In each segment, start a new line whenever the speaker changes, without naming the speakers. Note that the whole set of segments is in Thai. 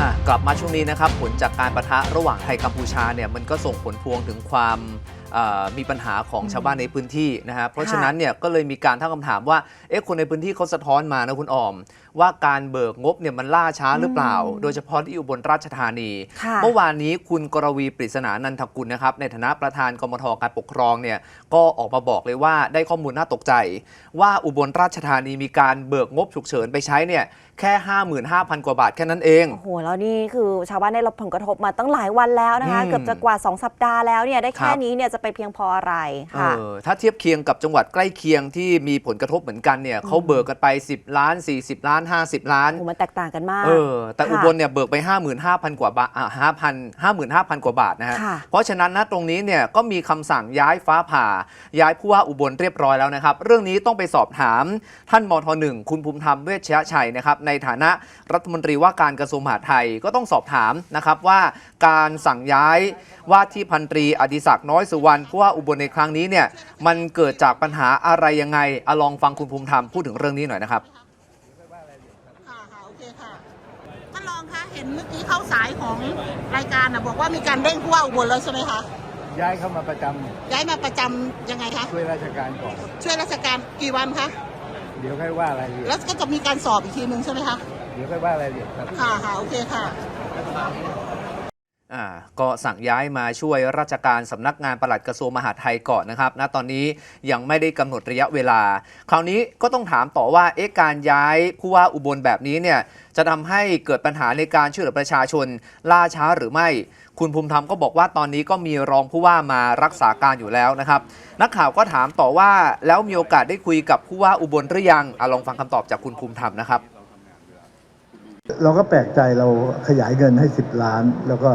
อะกลับมาช่วงนี้นะครับผลจากการประทะระหว่างไทยกัมพูชาเนี่ยมันก็ส่งผลพวงถึงความ มีปัญหาของชาวบ้านในพื้นที่นะฮะเพราะฉะนั้นเนี่ยก็เลยมีการตั้งคำถามว่าเอ๊ะคนในพื้นที่เขาสะท้อนมานะคุณออม ว่าการเบิกงบเนี่ยมันล่าช้าหรือเปล่า
อืม
โดยเฉพาะที่อุบลราชธานี
ค่ะ
เมื่อวานนี้คุณกรวีปริศนานันทกุลนะครับในฐานะประธานกมทการปกครองเนี่ยก็ออกมาบอกเลยว่าได้ข้อมูลน่าตกใจ ว่าอุบลราชธานีมีการเบิกงบฉุกเฉินไปใช้เนี่ยแค่ 55,000 กว่าบาทแค่นั้นเอง
โอ้โห แล้วนี่คือชาวบ้านได้รับผลกระทบมาตั้งหลายวันแล้วนะคะ
อืม
เกือบจะกว่า 2 สัปดาห์แล้วเนี่ยได้
ค
แค่
รับ
นี้เนี่ยจะไปเพียงพออะไร
เอ
ค่ะ
อถ้าเทียบเคียงกับจังหวัดใกล้เคียงที่มีผลกระทบเหมือนกันเนี่ยเขาเบิกกันไป 10 ล้าน 40 ล้าน 50 ล้าน
โอ้โหมันแตกต่างกันมาก
เออแต่
ค่ะ
อุบลเนี่ยเบิกไป 55,000 กว่าบาทอ่า5,000 55,000กว่าบาทนะฮะ
ค่ะ
เพราะฉะนั้นนะตรงนี้เนี่ยก็มีคำสั่งย้ายฟ้าผ่า ย้ายผู้ว่าอุบลเรียบร้อยแล้วนะครับ เรื่องนี้ต้องไปสอบถามท่านมทหนึ่งคุณภูมิธรรมเวชยชัยนะครับในฐานะรัฐมนตรีว่าการกระทรวงมหาดไทยก็ต้องสอบถามนะครับว่าการสั่งย้ายว่าที่พันตรีอดิศักดิ์น้อยสุวรรณผู้ว่าอุบลในครั้งนี้เนี่ยมันเกิดจากปัญหาอะไรยังไงอะลองฟังคุณภูมิธรรมพูดถึงเรื่องนี้หน่อยนะครับ
ค่ะค่ะโอเคค่ะท่านรองคะเห็นเมื่อกี้เข้าสายของรายการนะบอกว่ามีการเร่งผู้ว่าอุบลแล้วใช่ไหมคะ
ย้ายเข้ามาประจำ
ย้ายมาประจำยังไงคะ
ช่วยราชการก่อน
ช่วยราชการกี่วันคะ
เดี๋ยวค่อยว่าอะไรายละเอียด
แล้วก็จะมีการสอบอีกทีหนึ่งใช่ไหมคะ
เดี๋ยวค่อยว่าอะไรายละเอียดครับ
ค่ะค่ะโอเคค่ะ
อ่า ก็สั่งย้ายมาช่วยราชการสำนักงานปลัดกระทรวงมหาดไทยก่อนนะครับณตอนนี้ยังไม่ได้กำหนดระยะเวลา คราวนี้ก็ต้องถามต่อว่าเอ๊ะการย้ายผู้ว่าอุบลแบบนี้เนี่ยจะทำให้เกิดปัญหาในการช่วยเหลือประชาชนล่าช้าหรือไม่ คุณภูมิธรรมก็บอกว่าตอนนี้ก็มีรองผู้ว่ามารักษาการอยู่แล้วนะครับ นักข่าวก็ถามต่อว่าแล้วมีโอกาสได้คุยกับผู้ว่าอุบลหรือยังอลองฟังคำตอบจากคุณภูมิธรรมนะครับ
เราก็แปลกใจเราขยายเงินให้ 10 ล้าน แล้วก็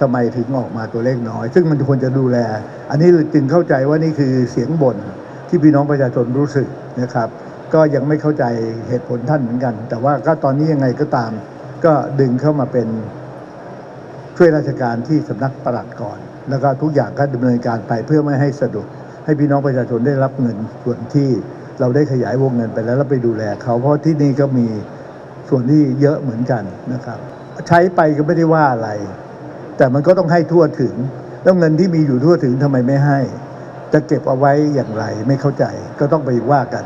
ทำไมถึงออกมาตัวเลขน้อย ซึ่งมันควรจะดูแล อันนี้จึงเข้าใจว่านี่คือเสียงบ่นที่พี่น้องประชาชนรู้สึกนะครับ ก็ยังไม่เข้าใจเหตุผลท่านเหมือนกัน แต่ว่าก็ตอนนี้ยังไงก็ตาม ก็ดึงเข้ามาเป็นช่วยราชการที่สำนักปลัดก่อน แล้วก็ทุกอย่างก็ดำเนินการไปเพื่อไม่ให้สะดุดให้พี่น้องประชาชนได้รับเงินส่วนที่เราได้ขยายวงเงินไปแล้วแล้วไปดูแลเขาเพราะที่นี่ก็มีส่วนที่เยอะเหมือนกันนะครับ ใช้ไปก็ไม่ได้ว่าอะไร แต่มันก็ต้องให้ทั่วถึง แล้วเงินที่มีอยู่ทั่วถึงทำไมไม่ให้ จะเก็บเอาไว้อย่างไรไม่เข้าใจก็ต้องไปว่ากัน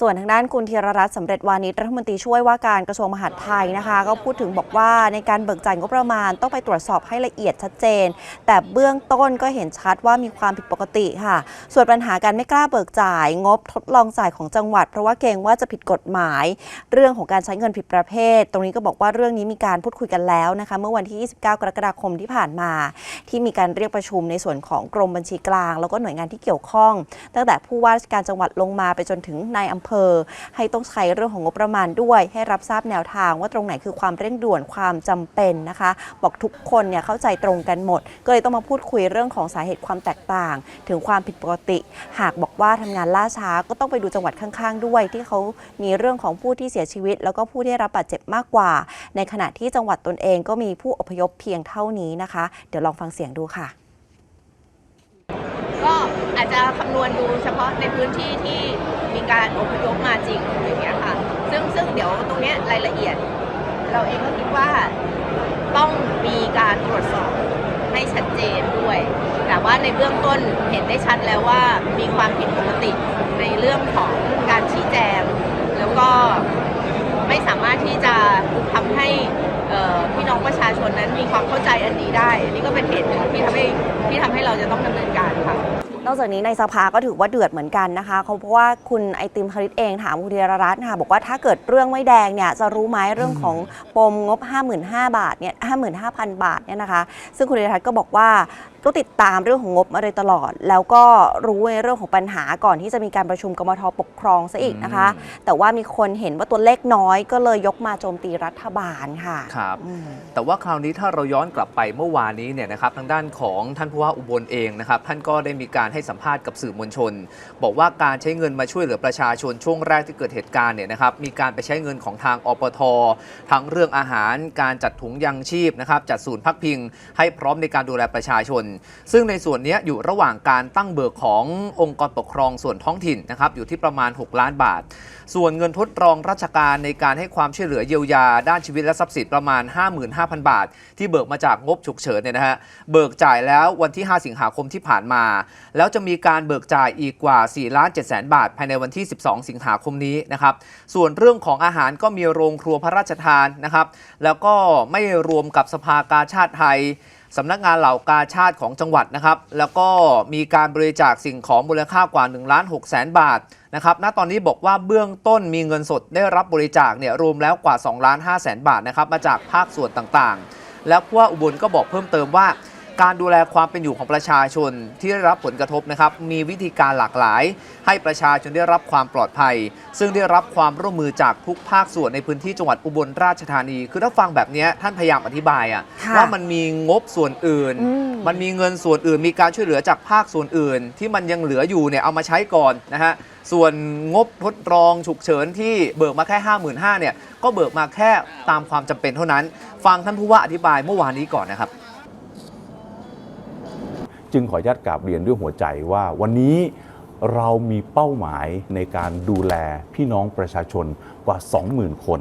ส่วนทางด้านคุณธีรรัตน์สำเร็จวานิชรัฐมนตรีช่วยว่าการกระทรวงมหาดไทยนะคะ ก็พูดถึงบอกว่าในการเบิกจ่ายงบประมาณต้องไปตรวจสอบให้ละเอียดชัดเจน แต่เบื้องต้นก็เห็นชัดว่ามีความผิดปกติค่ะ ส่วนปัญหาการไม่กล้าเบิกจ่ายงบทดลองจ่ายของจังหวัด เพราะว่าเกรงว่าจะผิดกฎหมาย เรื่องของการใช้เงินผิดประเภท ตรงนี้ก็บอกว่าเรื่องนี้มีการพูดคุยกันแล้วนะคะเมื่อวันที่ 29 กรกฎาคมที่ผ่านมา ที่มีการเรียกประชุมในส่วนของกรมบัญชีกลาง แล้วก็หน่วยงานที่เกี่ยวข้อง ตั้งแต่ผู้ว่าราชการจังหวัดลงมาไปจนถึงนายอำเภอ ให้ต้องใช้เรื่องของงบประมาณด้วย ให้รับทราบแนวทางว่าตรงไหนคือความเร่งด่วนความจำเป็นนะคะ บอกทุกคนเนี่ยเข้าใจตรงกันหมด ก็เลยต้องมาพูดคุยเรื่องของสาเหตุความแตกต่าง ถึงความผิดปกติ หากบอกว่าทำงานล่าช้าก็ต้องไปดูจังหวัดข้างๆ ด้วย ที่เขามีเรื่องของผู้ที่เสียชีวิต แล้วก็ผู้ที่ได้รับบาดเจ็บมากกว่า ในขณะที่จังหวัดตนเองก็มีผู้อพยพเพียงเท่านี้นะคะ เดี๋ยวลองฟังเสียงดูค่ะ
ก็อาจจะคำนวณดูเฉพาะในพื้นที่ที่ การอพยพมาจริงอย่างเงี้ยค่ะ ซึ่งซึ่งเดี๋ยวตรงเนี้ยรายละเอียด เราเองก็คิดว่าต้องมีการตรวจสอบให้ชัดเจนด้วย แต่ว่าในเบื้องต้นเห็นได้ชัดแล้วว่ามีความผิดปกติในเรื่องของการชี้แจง แล้วก็ไม่สามารถที่จะทำให้พี่น้องประชาชนนั้นมีความเข้าใจอันนี้ได้นนี้ก็เป็นเหตุหนึ่งที่ทำให้ที่ทำให้เราจะต้องดำเนิน
อกจากนี้ในสภาก็ถือว่าเดือดเหมือนกันนะคะเพราะว่าคุณไอติมคริตเองถามคุณธีรรัตน์ค่ะบอกว่าถ้าเกิดเรื่องไม่แดงเนี่ยจะรู้ไหมเรื่องของปมงบ 55,000 บาทเนี่ย55,000 บาทเนี่ยนะคะ ซึ่งคุณธีรรัตน์ก็บอกว่า ก็ติดตามเรื่องของงบมาโดยตลอด แล้วก็รู้ในเรื่องของปัญหาก่อนที่จะมีการประชุมกมทปกครองซะอีกนะคะ แต่ว่ามีคนเห็นว่าตัวเลขน้อยก็เลยยกมาโจมตีรัฐบาลค่ะ
ครับ
อืม
แต่ว่าคราวนี้ถ้าเราย้อนกลับไปเมื่อวานนี้เนี่ยนะครับทางด้านของท่านผู้ว่าอุบลเองนะครับท่านก็ได้มีการให้สัมภาษณ์กับสื่อมวลชน บอกว่าการใช้เงินมาช่วยเหลือประชาชนช่วงแรกที่เกิดเหตุการณ์เนี่ยนะครับมีการไปใช้เงินของทางอปททั้งเรื่องอาหาร การจัดถุงยังชีพนะครับจัดศูนย์พักพิง ให้พร้อมในการดูแลประชาชนซึ่งในส่วนนี้อยู่ระหว่างการตั้งเบิกขององค์กรปกครองส่วนท้องถิ่นนะครับอยู่ที่ประมาณ 6 ล้านบาท ส่วนเงินทดรองราชการในการให้ความช่วยเหลือเยียวยา ด้านชีวิตและทรัพย์สินประมาณ 55,000 บาท ที่เบิกมาจากงบฉุกเฉินเนี่ยนะฮะเบิกจ่ายแล้ววันที่ 5 สิงหาคมที่ผ่านมา แล้วจะมีการเบิกจ่ายอีกกว่า4ล้าน7แสนบาท ภายในวันที่ 12 สิงหาคมนี้นะครับส่วนเรื่องของอาหารก็มีโรงครัวพระราชทานนะครับแล้วก็ไม่รวมกับสภากาชาติไทย สำนักงานเหล่ากาชาติของจังหวัดนะครับ แล้วก็มีการบริจาคสิ่งของมูลค่ากว่า1ล้าน6แสนบาทนะครับณตอนนี้บอกว่าเบื้องต้นมีเงินสดได้รับบริจาคเนี่ยรวมแล้วกว่า2ล้าน5แสนบาทนะครับมาจากภาคส่วนต่างๆ แล้วผู้ว่าอุบลก็บอกเพิ่มเติมว่า การดูแลความเป็นอยู่ของประชาชนที่ได้รับผลกระทบนะครับ มีวิธีการหลากหลาย ให้ประชาชนได้รับความปลอดภัย ซึ่งได้รับความร่วมมือจากทุกภาคส่วนในพื้นที่จังหวัดอุบลราชธานี คือถ้าฟังแบบเนี้ยท่านพยายามอธิบายอะ
ค่ะ
ว่ามันมีงบส่วนอื่น
อืม
มันมีเงินส่วนอื่น มีการช่วยเหลือจากภาคส่วนอื่น ที่มันยังเหลืออยู่เนี่ยเอามาใช้ก่อนนะฮะส่วนงบทดลองฉุกเฉินที่เบิกมาแค่ 5 5 0 0 0เนี่ยก็เบิกมาแค่ตามความจำเป็นเท่านั้น ฟังท่านผู้ว่าอธิบายเมื่อวานนี้ก่อนนะครับ
จึงขออนุญาตกราบเรียนด้วยหัวใจว่าวันนี้เรามีเป้าหมายในการดูแลพี่น้องประชาชนกว่า 20,000 คน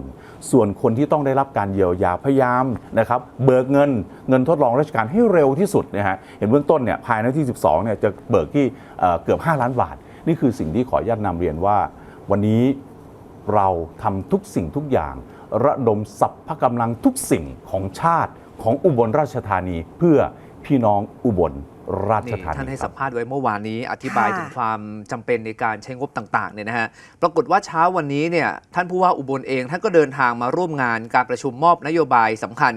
ส่วนคนที่ต้องได้รับการเยียวยาพยายามนะครับเบิกเงินเงินทดลองราชการให้เร็วที่สุดนะฮะเห็นเบื้องต้นเนี่ยภายในที่ 12เนี่ยจะเบิกที่เกือบ 5 ล้านบาท นี่คือสิ่งที่ขออนุญาตนำเรียนว่า วันนี้เราทำทุกสิ่งทุกอย่าง ระดมสรรพกำลังทุกสิ่งของชาติของอุบลราชธานีเพื่อพี่น้องอุบล ราช
นี่
ธานี
ท่านให้
ครั
สั
บ
มภาษณ์ไว้เมื่อวานนี้ อธิบาย
ค่ะ
ถึงความจำเป็นในการใช้งบต่างๆเนี่ยนะฮะปรากฏว่าเช้าวันนี้เนี่ยท่านผู้ว่าอุบลเอง ท่านก็เดินทางมาร่วมงานการประชุมมอบนโยบายสำคัญ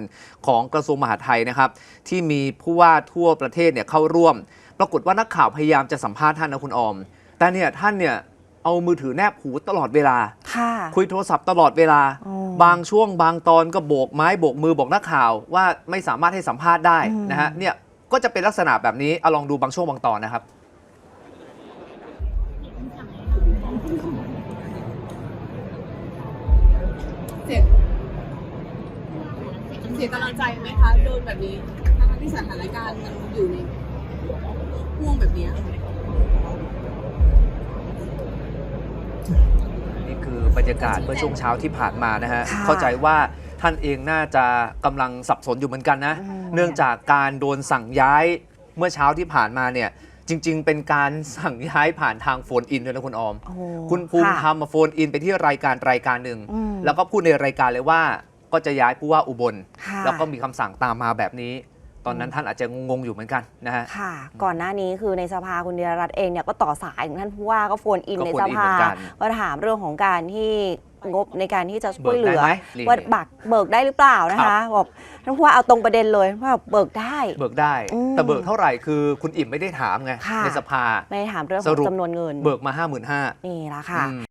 ของกระทรวงมหาดไทยนะครับที่มีผู้ว่าทั่วประเทศเนี่ยเข้าร่วม ปรากฏว่านักข่าวพยายามจะสัมภาษณ์ท่านนะคุณออม แต่เนี่ยท่านเนี่ยเอามือถือแนบหูตลอดเวลา
ค่ะ
คุยโทรศัพท์ตลอดเวลา
อ๋อ
บางช่วงบางตอนก็โบกไม้โบกมือบอกนักข่าวว่าไม่สามารถให้สัมภาษณ์ได้
อืม
นะฮะเนี่ย ก็จะเป็นลักษณะแบบนี้เอาลองดูบางช่วงบางตอนนะครับ
เสียเสียกำลังใจไหมคะโดนแบบนี้ทั้งที่สถานการณ์มันอยู่ในห่วงแบบเนี้ย
นี่คือบรรยากาศเมื่อช่วงเช้าที่ผ่านมานะฮะ
ค่ะ
เข้าใจว่า ท่านเองน่าจะกำลังสับสนอยู่เหมือนกันนะ
อืม
เนื่องจากการโดนสั่งย้ายเมื่อเช้าที่ผ่านมาเนี่ยจริง ๆ เป็นการสั่งย้ายผ่านทางโฟนอินด้วยนะคุณออม
โอ้โห
คุณภูมิ
ค่ะ
ธรรมมาโฟนอินไปที่รายการรายการหนึ่ง
อืม
แล้วก็พูดในรายการเลยว่าก็จะย้ายผู้ว่าอุบล
ค่ะ
แล้วก็มีคำสั่งตามมาแบบนี้ ตอนนั้นท่านอาจจะงงๆอยู่เหมือนกันนะฮะ
ค่ะ ก่อนหน้านี้คือในสภาคุณเดียรัตน์เองเนี่ยก็ต่อสายถึงท่านผู้ว่าก็โฟนอิน
ก็
ใน
โฟน
ส
อิน
ภา
เหมือนกัน
ก็ถามเรื่องของการที่ งบในการที่จะช่
เบิ
วย
ก
เหลื
ได้
อ
ไหมนี่
ว่าบักเบิกได้หรือเปล่านะคะบอกท่านผู้ว่าเอาตรงประเด็นเลยว่าเบิกได้
เบิกได้
อืม
แต่เบิกเท่าไหร่คือคุณอิ่มไม่ได้ถามไง
ค่ะ
ในสภา
ไม่ได้ถามเรื่องข
ส
อง
รุป
จำนวนเงิน
เบิกมา 5 5 0 0 0
นี่ละค่ะ
อืม